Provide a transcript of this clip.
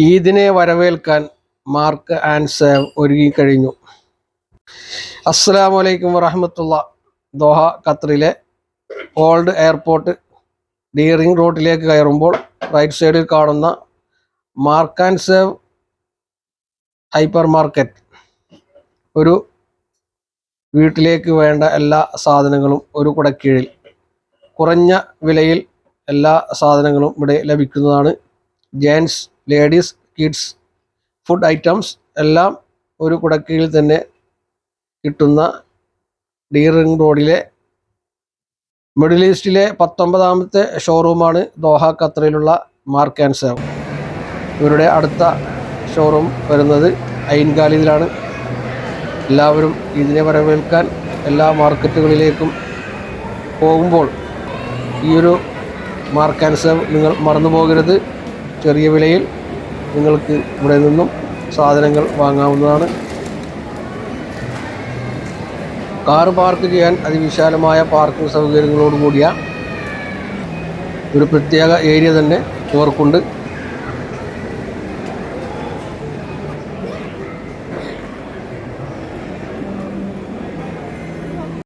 ഈദിനെ വരവേൽക്കാൻ mark and save ഒരുങ്ങിക്കഴിഞ്ഞു. അസ്സലാമു വലൈക്കും വറഹമത്തുള്ള. ദോഹ ഖത്തറിലെ ഓൾഡ് എയർപോർട്ട് ഡി റിംഗ് റോഡിലേക്ക് കയറുമ്പോൾ റൈറ്റ് സൈഡിൽ കാണുന്ന mark and save hypermarket ഒരു വീട്ടിലേക്ക് വേണ്ട എല്ലാ സാധനങ്ങളും ഒരു കുടക്കീഴിൽ. കുറഞ്ഞ വിലയിൽ എല്ലാ സാധനങ്ങളും ഇവിടെ ലഭിക്കുന്നതാണ്. Gents ladies kids food items എല്ലാം ഒരു കുടക്കീഴിൽ തന്നെ കിട്ടുന്ന ഡി റിംഗ് റോഡിലെ മിഡിൽ ഈസ്റ്റിലെ പത്തൊമ്പതാമത്തെ ഷോറൂമാണ് ദോഹ ഖത്തറിലുള്ള മാർക്ക് ആൻഡ് സേവ് ഇവരുടെ അടുത്ത ഷോറൂം വരുന്നത് ഐൻകാലിയിലാണ് എല്ലാവരും ഇതിനെ വരവേൽക്കാൻ എല്ലാ മാർക്കറ്റുകളിലേക്കും പോകുമ്പോൾ ഈ ഒരു മാർക്ക് ആൻഡ് സേവ് നിങ്ങൾ മറന്നു പോകരുത് ചെറിയ വിലയിൽ നിങ്ങൾക്ക് ഇവിടെ നിന്നും സാധനങ്ങൾ വാങ്ങാവുന്നതാണ്. കാർ പാർക്ക് ചെയ്യാൻ അതിവിശാലമായ പാർക്കിംഗ് സൗകര്യങ്ങളോടുകൂടിയ ഒരു പ്രത്യേക ഏരിയ തന്നെ ഇവർക്കുണ്ട്